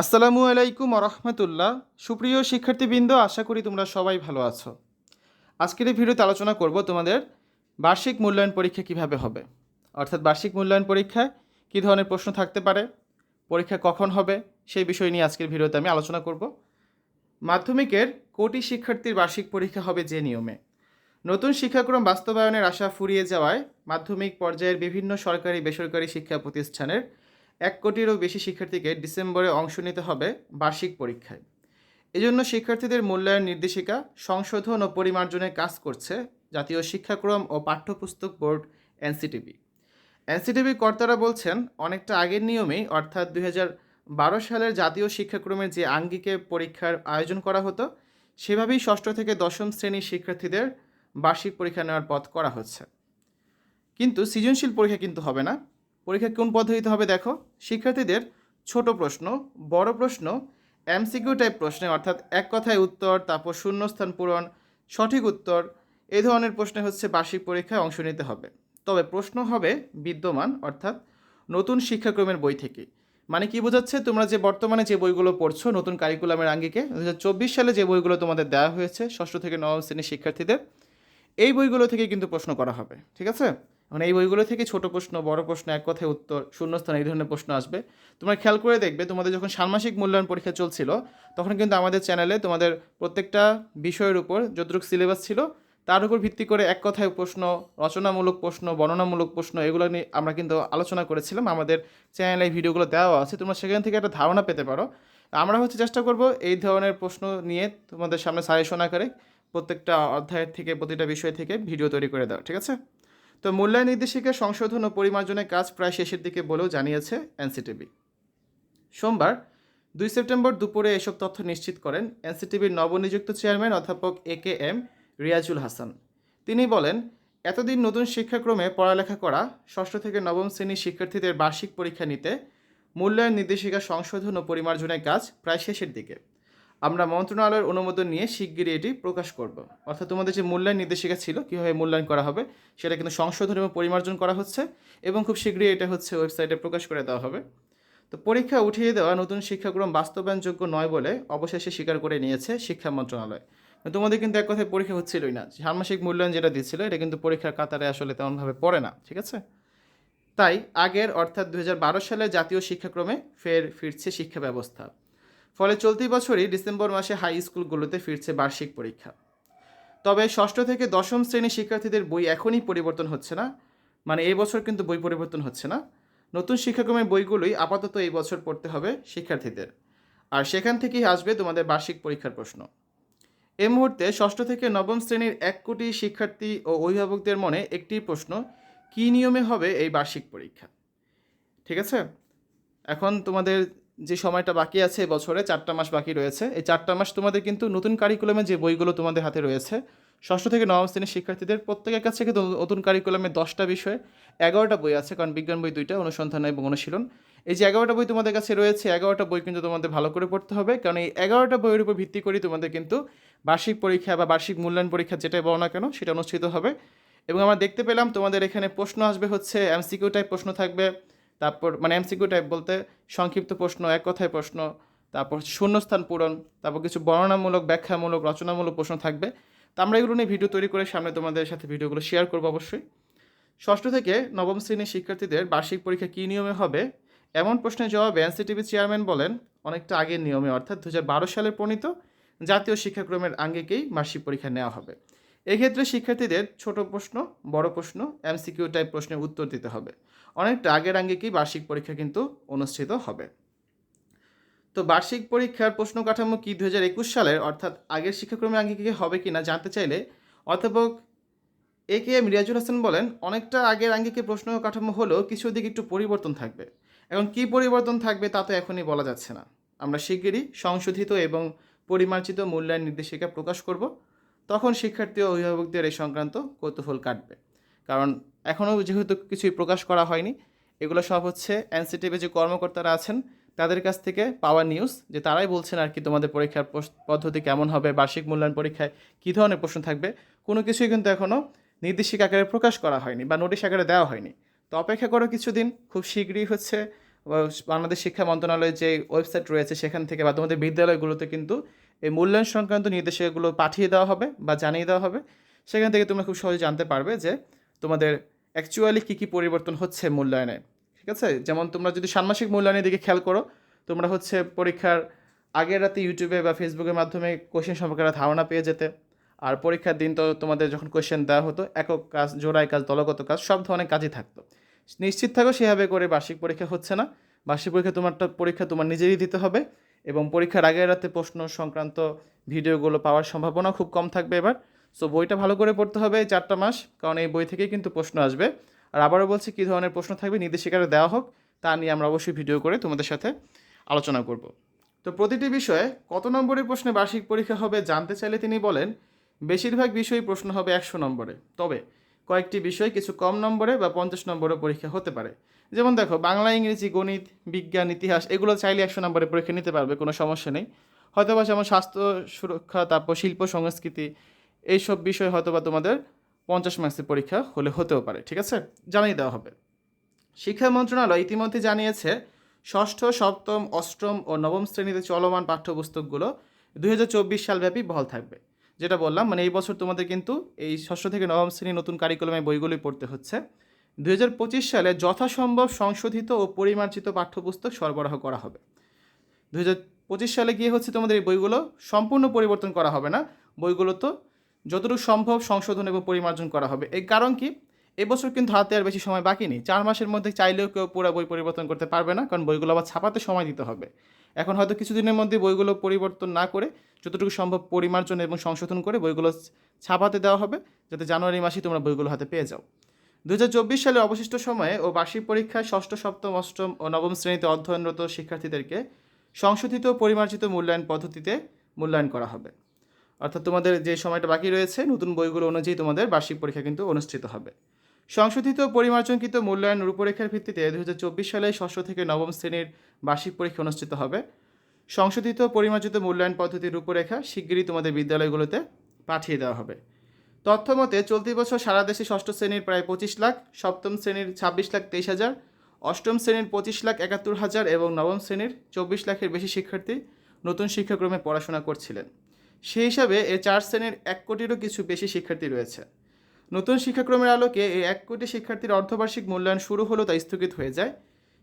আসসালামু আলাইকুম রহমতুল্লাহ সুপ্রিয় শিক্ষার্থীবৃন্দ, আশা করি তোমরা সবাই ভালো আছো। আজকের এই ভিডিওতে আলোচনা করব তোমাদের বার্ষিক মূল্যায়ন পরীক্ষা কীভাবে হবে। অর্থাৎ বার্ষিক মূল্যায়ন পরীক্ষায় কী ধরনের প্রশ্ন থাকতে পারে, পরীক্ষা কখন হবে, সেই বিষয় নিয়ে আজকের ভিডিওতে আমি আলোচনা করব। মাধ্যমিকের কোটি শিক্ষার্থীর বার্ষিক পরীক্ষা হবে যে নিয়মে। নতুন শিক্ষাক্রম বাস্তবায়নের আশা ফুরিয়ে যাওয়ায় মাধ্যমিক পর্যায়ের বিভিন্ন সরকারি বেসরকারি শিক্ষা প্রতিষ্ঠানের এক কোটিরও বেশি শিক্ষার্থীকে ডিসেম্বরে অংশ নিতে হবে বার্ষিক পরীক্ষায়। এজন্য শিক্ষার্থীদের মূল্যায়ন নির্দেশিকা, সংশোধন ও পরিমার্জনে কাজ করছে জাতীয় শিক্ষাক্রম ও পাঠ্যপুস্তক বোর্ড এনসিটিবি এনসিটিভি কর্তারা বলছেন, অনেকটা আগের নিয়মেই, অর্থাৎ দুই বারো সালের জাতীয় শিক্ষাক্রমের যে আঙ্গিকে পরীক্ষার আয়োজন করা হতো, সেভাবেই ষষ্ঠ থেকে দশম শ্রেণির শিক্ষার্থীদের বার্ষিক পরীক্ষা নেওয়ার পথ করা হচ্ছে। কিন্তু সৃজনশীল পরীক্ষা কিন্তু হবে না। পরীক্ষা কোন পদ্ধতিতে হবে দেখো? শিক্ষার্থীদের ছোট প্রশ্ন, বড় প্রশ্ন, এমসিকিউ টাইপ প্রশ্নে, অর্থাৎ এক কথায় উত্তর, তারপর শূন্যস্থান পূরণ, সঠিক উত্তর, এ ধরনের প্রশ্নে হচ্ছে বার্ষিক পরীক্ষায় অংশ নিতে হবে। তবে প্রশ্ন হবে বিদ্যমান, অর্থাৎ নতুন শিক্ষাক্রমের বই থেকে। মানে কি বোঝাচ্ছে? তোমরা যে বর্তমানে যে বইগুলো পড়ছো, নতুন কারিকুলামের আঙ্গিকে দু হাজার চব্বিশ সালে যে বইগুলো তোমাদের দেওয়া হয়েছে, ষষ্ঠ থেকে নবম শ্রেণির শিক্ষার্থীদের, এই বইগুলো থেকে কিন্তু প্রশ্ন করা হবে, ঠিক আছে? মানে এই বইগুলো থেকে ছোট প্রশ্ন, বড় প্রশ্ন, এক কথায় উত্তর, শূন্যস্থান, এই ধরনের প্রশ্ন আসবে। তোমরা খেয়াল করে দেখবে, তোমাদের যখন ষান্মাসিক মূল্যায়ন পরীক্ষা চলছিল, তখন কিন্তু আমাদের চ্যানেলে তোমাদের প্রত্যেকটা বিষয়ের উপর যতটুকু সিলেবাস ছিল, তার উপর ভিত্তি করে এক কথায় প্রশ্ন, রচনামূলক প্রশ্ন, বর্ণনামূলক প্রশ্ন, এগুলো নিয়ে আমরা কিন্তু আলোচনা করেছিলাম। আমাদের চ্যানেলে ভিডিওগুলো দেওয়া আছে, তোমরা সেখান থেকে একটা ধারণা পেতে পারো। আমরা হচ্ছে চেষ্টা করব এই ধরনের প্রশ্ন নিয়ে তোমাদের সামনে সাজেশন আকারে প্রত্যেকটা অধ্যায়ের থেকে, প্রতিটা বিষয় থেকে ভিডিও তৈরি করে দাও ঠিক আছে? তো মূল্যায়ন নির্দেশিকা, সংশোধন ও পরিমার্জনের কাজ প্রায় শেষের দিকে বলেও জানিয়েছে এনসিটিভি। সোমবার, দুই সেপ্টেম্বর দুপুরে এসব তথ্য নিশ্চিত করেন এনসিটিভির নবনিযুক্ত চেয়ারম্যান অধ্যাপক A K M Riazul Hasan. তিনি বলেন, এতদিন নতুন শিক্ষাক্রমে পড়ালেখা করা, ষষ্ঠ থেকে নবম শ্রেণির শিক্ষার্থীদের বার্ষিক পরীক্ষা নিতে মূল্যায়ন নির্দেশিকা, সংশোধন ও পরিমার্জনের কাজ প্রায় শেষের দিকে। আমরা মন্ত্রণালয়ের অনুমোদন নিয়ে শিগগিরই এটি প্রকাশ করব। অর্থাৎ তোমাদের যে মূল্যায়ন নির্দেশিকা ছিল, কীভাবে মূল্যায়ন করা হবে, সেটা কিন্তু সংশোধন এবং পরিমার্জন করা হচ্ছে এবং খুব শীঘ্রই এটা হচ্ছে ওয়েবসাইটে প্রকাশ করে দেওয়া হবে। তো পরীক্ষা উঠিয়ে দেওয়া নতুন শিক্ষাক্রম বাস্তবায়নযোগ্য নয় বলে অবশেষে স্বীকার করে নিয়েছে শিক্ষা মন্ত্রণালয়। তোমাদের কিন্তু এক কথায় পরীক্ষা হচ্ছিলই না। ষান্মাসিক মূল্যায়ন যেটা দিচ্ছিল, এটা কিন্তু পরীক্ষার কাতারে আসলে তেমনভাবে পড়ে না, ঠিক আছে? তাই আগের, অর্থাৎ দু হাজার বারো সালে জাতীয় শিক্ষাক্রমে ফের ফিরছে শিক্ষা ব্যবস্থা। ফলে চলতি বছরই ডিসেম্বর মাসে হাই স্কুলগুলোতে ফিরছে বার্ষিক পরীক্ষা। তবে ষষ্ঠ থেকে দশম শ্রেণির শিক্ষার্থীদের বই এখনই পরিবর্তন হচ্ছে না। মানে এই বছর কিন্তু বই পরিবর্তন হচ্ছে না। নতুন শিক্ষাক্রমের বইগুলোই আপাতত এই বছর পড়তে হবে শিক্ষার্থীদের। আর সেখান থেকেই আসবে তোমাদের বার্ষিক পরীক্ষার প্রশ্ন। এই মুহূর্তে ষষ্ঠ থেকে নবম শ্রেণির এক কোটি শিক্ষার্থী ও অভিভাবকদের মনে একটি প্রশ্ন, কী নিয়মে হবে এই বার্ষিক পরীক্ষা? ঠিক আছে? এখন তোমাদের যে সময়টা বাকি আছে বছরে, চারটা মাস বাকি রয়েছে। এই চারটা মাস তোমাদের কিন্তু নতুন কারিকুলামে যে বইগুলো তোমাদের হাতে রয়েছে, ষষ্ঠ থেকে নবম শ্রেণির শিক্ষার্থীদের প্রত্যেকের কাছে কিন্তু নতুন কারিকুলামে দশটা বিষয়ে এগারোটা বই আছে, কারণ বিজ্ঞান বই দুইটা, অনুসন্ধান এবং অনুশীলন। এই যে এগারোটা বই তোমাদের কাছে রয়েছে, এগারোটা বই কিন্তু তোমাদের ভালো করে পড়তে হবে, কারণ এই এগারোটা বইয়ের উপর ভিত্তি করে তোমাদের কিন্তু বার্ষিক পরীক্ষা বা বার্ষিক মূল্যায়ন পরীক্ষা যেটাই বলো না কেন, সেটা অনুষ্ঠিত হবে। এবং আমরা দেখতে পেলাম তোমাদের এখানে প্রশ্ন আসবে হচ্ছে এমসিকিউ টাইপ প্রশ্ন থাকবে তারপর মানে এমসিকিউ টাইপ বলতে সংক্ষিপ্ত প্রশ্ন, এক কথায় প্রশ্ন, তারপর শূন্যস্থান পূরণ, তারপর কিছু বর্ণনামূলক, ব্যাখ্যামূলক, রচনামূলক প্রশ্ন থাকবে। তো আমরা এগুলো নিয়ে ভিডিও তৈরি করে সামনে তোমাদের সাথে ভিডিওগুলো শেয়ার করব অবশ্যই। ষষ্ঠ থেকে নবম শ্রেণির শিক্ষার্থীদের বার্ষিক পরীক্ষা কী নিয়মে হবে? এমন প্রশ্নের জবাবে এনসিটিভি চেয়ারম্যান বলেন, অনেকটা আগের নিয়মে, অর্থাৎ দু সালের প্রণীত জাতীয় শিক্ষাক্রমের আঙ্গিকেই বার্ষিক পরীক্ষা নেওয়া হবে। এক্ষেত্রে শিক্ষার্থীদের ছোট প্রশ্ন, বড় প্রশ্ন, এমসিকিউ টাইপ প্রশ্নের উত্তর দিতে হবে। অনেকটা আগের আঙ্গিকেই বার্ষিক পরীক্ষা কিন্তু অনুষ্ঠিত হবে। তো বার্ষিক পরীক্ষার প্রশ্ন কাঠামো কি দু হাজার একুশ সালের? অর্থাৎ আগের শিক্ষাক্রমের আঙ্গিকে হবে কি না জানতে চাইলে অধ্যাপক A K M Riazul Hasan বলেন, অনেকটা আগের আঙ্গিকে প্রশ্ন কাঠামো হলেও কিছু দিকে একটু পরিবর্তন থাকবে। এখন কি পরিবর্তন থাকবে তা তো এখনই বলা যাচ্ছে না। আমরা শিগগিরই সংশোধিত এবং পরিমার্জিত মূল্যায়ন নির্দেশিকা প্রকাশ করব। তখন শিক্ষার্থী ও অভিভাবকদের এই সংক্রান্ত কৌতূহল কাটবে। কারণ এখনও যেহেতু কিছুই প্রকাশ করা হয়নি, এগুলো সব হচ্ছে এনসিটিভি যে কর্মকর্তারা আছেন, তাদের কাছ থেকে পাওয়া নিউজ যে তারাই বলছেন আর কি তোমাদের পরীক্ষার পদ্ধতি কেমন হবে, বার্ষিক মূল্যায়ন পরীক্ষায় কী ধরনের প্রশ্ন থাকবে, কোনো কিছুই কিন্তু এখনও নির্দেশিক আকারে প্রকাশ করা হয়নি বা নোটিশ আকারে দেওয়া হয়নি। তো অপেক্ষা করো কিছুদিন, খুব শীঘ্রই হচ্ছে বাংলাদেশ শিক্ষা মন্ত্রণালয়ের যে ওয়েবসাইট রয়েছে সেখান থেকে বা তোমাদের বিদ্যালয়গুলোতে কিন্তু এই মূল্যায়ন সংক্রান্ত নির্দেশিকাগুলো পাঠিয়ে দেওয়া হবে বা জানিয়ে দেওয়া হবে। সেখান থেকে তোমরা খুব সহজে জানতে পারবে যে তোমাদের অ্যাকচুয়ালি কী কী পরিবর্তন হচ্ছে মূল্যায়নে, ঠিক আছে? যেমন তোমরা যদি ষান্মাসিক মূল্যায়নের দিকে খেয়াল করো, তোমরা হচ্ছে পরীক্ষার আগের রাতে ইউটিউবে বা ফেসবুকের মাধ্যমে কোশ্চেন সম্পর্কে ধারণা পেয়ে যেতে। আর পরীক্ষার দিন তো তোমাদের যখন কোশ্চেন দেওয়া হতো, একক কাজ জোড়াই কাজ, দলগত কাজ, সব ধরনের কাজই থাকতো। নিশ্চিত থাকো সেভাবে করে বার্ষিক পরীক্ষা হচ্ছে না। বার্ষিক পরীক্ষা তোমারটা, পরীক্ষা তোমার নিজেরই দিতে হবে। এবং পরীক্ষার আগের রাতে প্রশ্ন সংক্রান্ত ভিডিওগুলো পাওয়ার সম্ভাবনা খুব কম থাকবে এবার। সো বইটা ভালো করে পড়তে হবে চারটা মাস, কারণ এই বই থেকেই কিন্তু প্রশ্ন আসবে। আর আবারও বলছি কী ধরনের প্রশ্ন থাকবে নির্দেশিকারে দেওয়া হোক, তা নিয়ে আমরা অবশ্যই ভিডিও করে তোমাদের সাথে আলোচনা করব। তো প্রতিটি বিষয়ে কত নম্বরের প্রশ্নে বার্ষিক পরীক্ষা হবে জানতে চাইলে তিনি বলেন, বেশিরভাগ বিষয়ই প্রশ্ন হবে একশো নম্বরে। তবে কয়েকটি বিষয় কিছু কম নম্বরে বা পঞ্চাশ নম্বরে পরীক্ষা হতে পারে। যেমন দেখো, বাংলা, ইংরেজি, গণিত, বিজ্ঞান, ইতিহাস, এগুলো চাইলে একশো নম্বরে পরীক্ষা নিতে পারবে, কোনো সমস্যা নেই। হয়তো বা যেমন স্বাস্থ্য সুরক্ষা, তারপর শিল্প, সংস্কৃতি, এইসব বিষয় হয়তো বা তোমাদের পঞ্চাশ মার্কসের পরীক্ষা হলে হতেও পারে, ঠিক আছে? জানিয়ে দেওয়া হবে। শিক্ষা মন্ত্রণালয় ইতিমধ্যে জানিয়েছে, ষষ্ঠ, সপ্তম, অষ্টম ও নবম শ্রেণীতে চলমান পাঠ্যপুস্তকগুলো দুই হাজার চব্বিশ সালব্যাপী বহাল থাকবে। যেটা বললাম মানে এই বছর তোমাদের কিন্তু এই ষষ্ঠ থেকে নবম শ্রেণি নতুন কারিকুলামে বইগুলোই পড়তে হচ্ছে। দুই হাজার পঁচিশ সালে যথাসম্ভব সংশোধিত ও পরিমার্জিত পাঠ্যপুস্তক সরবরাহ করা হবে। দুই হাজার পঁচিশ সালে গিয়ে হচ্ছে তোমাদের এই বইগুলো সম্পূর্ণ পরিবর্তন করা হবে না। বইগুলো তো যতটুকু সম্ভব সংশোধন এবং পরিমার্জন করা হবে। এই কারণ কি? এবছর কিন্তু হাতে আর বেশি সময় বাকি নেই। চার মাসের মধ্যে চাইলেও কেউ পুরো বই পরিবর্তন করতে পারবে না, কারণ বইগুলো আবার ছাপাতে সময় দিতে হবে। এখন হয়তো কিছুদিনের মধ্যে বইগুলো পরিবর্তন না করে যতটুকু সম্ভব পরিমার্জন এবং সংশোধন করে বইগুলো ছাপাতে দেওয়া হবে, যাতে জানুয়ারি মাসেই তোমরা বইগুলো হাতে পেয়ে যাও। দুই হাজার চব্বিশ সালে অবশিষ্ট সময়ে ও বার্ষিক পরীক্ষায় ষষ্ঠ, সপ্তম, অষ্টম ও নবম শ্রেণীতে অধ্যয়নরত শিক্ষার্থীদেরকে সংশোধিত পরিমার্জিত মূল্যায়ন পদ্ধতিতে মূল্যায়ন করা হবে। অর্থাৎ তোমাদের যে সময়টা বাকি রয়েছে, নতুন বইগুলো অনুযায়ী তোমাদের বার্ষিক পরীক্ষা কিন্তু অনুষ্ঠিত হবে। সংশোধিত পরিমার্জনকৃত মূল্যায়ন রূপরেখার ভিত্তিতে দুই হাজার চব্বিশ সালে ষষ্ঠ থেকে নবম শ্রেণির বার্ষিক পরীক্ষা অনুষ্ঠিত হবে। সংশোধিত পরিমার্জিত মূল্যায়ন পদ্ধতির রূপরেখা শিগগিরই তোমাদের বিদ্যালয়গুলোতে পাঠিয়ে দেওয়া হবে। তথ্য মতে চলতি বছর সারা দেশে ষষ্ঠ শ্রেণির প্রায় পঁচিশ লাখ, সপ্তম শ্রেণির ছাব্বিশ লাখ তেইশ হাজার, অষ্টম শ্রেণির পঁচিশ লাখ একাত্তর হাজার এবং নবম শ্রেণির চব্বিশ লাখের বেশি শিক্ষার্থী নতুন শিক্ষাক্রমে পড়াশোনা করছিলেন। সেই হিসাবে এ চার শ্রেণির এক কোটিরও কিছু বেশি শিক্ষার্থী রয়েছে। নতুন শিক্ষাক্রমের আলোকে এই এক কোটি শিক্ষার্থীর অর্ধবার্ষিক মূল্যায়ন শুরু হলেও তা স্থগিত হয়ে যায়।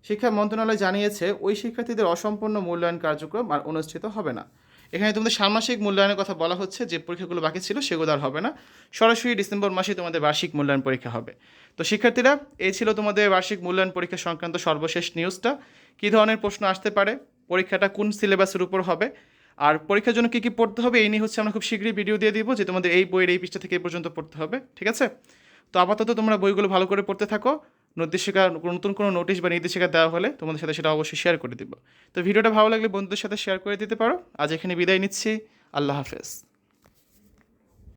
শিক্ষা মন্ত্রণালয় জানিয়েছে, ওই শিক্ষার্থীদের অসম্পূর্ণ মূল্যায়ন কার্যক্রম আর অনুষ্ঠিত হবে না। এখানে তোমাদের ষান্মাসিক মূল্যায়নের কথা বলা হচ্ছে, যে পরীক্ষাগুলো বাকি ছিল সেগুলো আর হবে না। সরাসরি ডিসেম্বর মাসে তোমাদের বার্ষিক মূল্যায়ন পরীক্ষা হবে। তো শিক্ষার্থীরা, এই ছিল তোমাদের বার্ষিক মূল্যায়ন পরীক্ষা সংক্রান্ত সর্বশেষ নিউজটা। কী ধরনের প্রশ্ন আসতে পারে, পরীক্ষাটা কোন সিলেবাসের উপর হবে, আর পরীক্ষার জন্য কী কী পড়তে হবে, এই নিয়ে হচ্ছে আমরা খুব শীঘ্রই ভিডিও দিয়ে দিব, যে তোমাদের এই বইয়ের এই পৃষ্ঠা থেকে এই পর্যন্ত পড়তে হবে, ঠিক আছে? তো আপাতত তোমরা বইগুলো ভালো করে পড়তে থাকো। নির্দেশিকা, নতুন কোনো নোটিশ বা নির্দেশিকা দেওয়া হলে তোমাদের সাথে সেটা অবশ্যই শেয়ার করে দিব। তো ভিডিওটা ভালো লাগলে বন্ধুদের সাথে শেয়ার করে দিতে পারো। আজ এখানে বিদায় নিচ্ছি। আল্লাহ হাফেজ।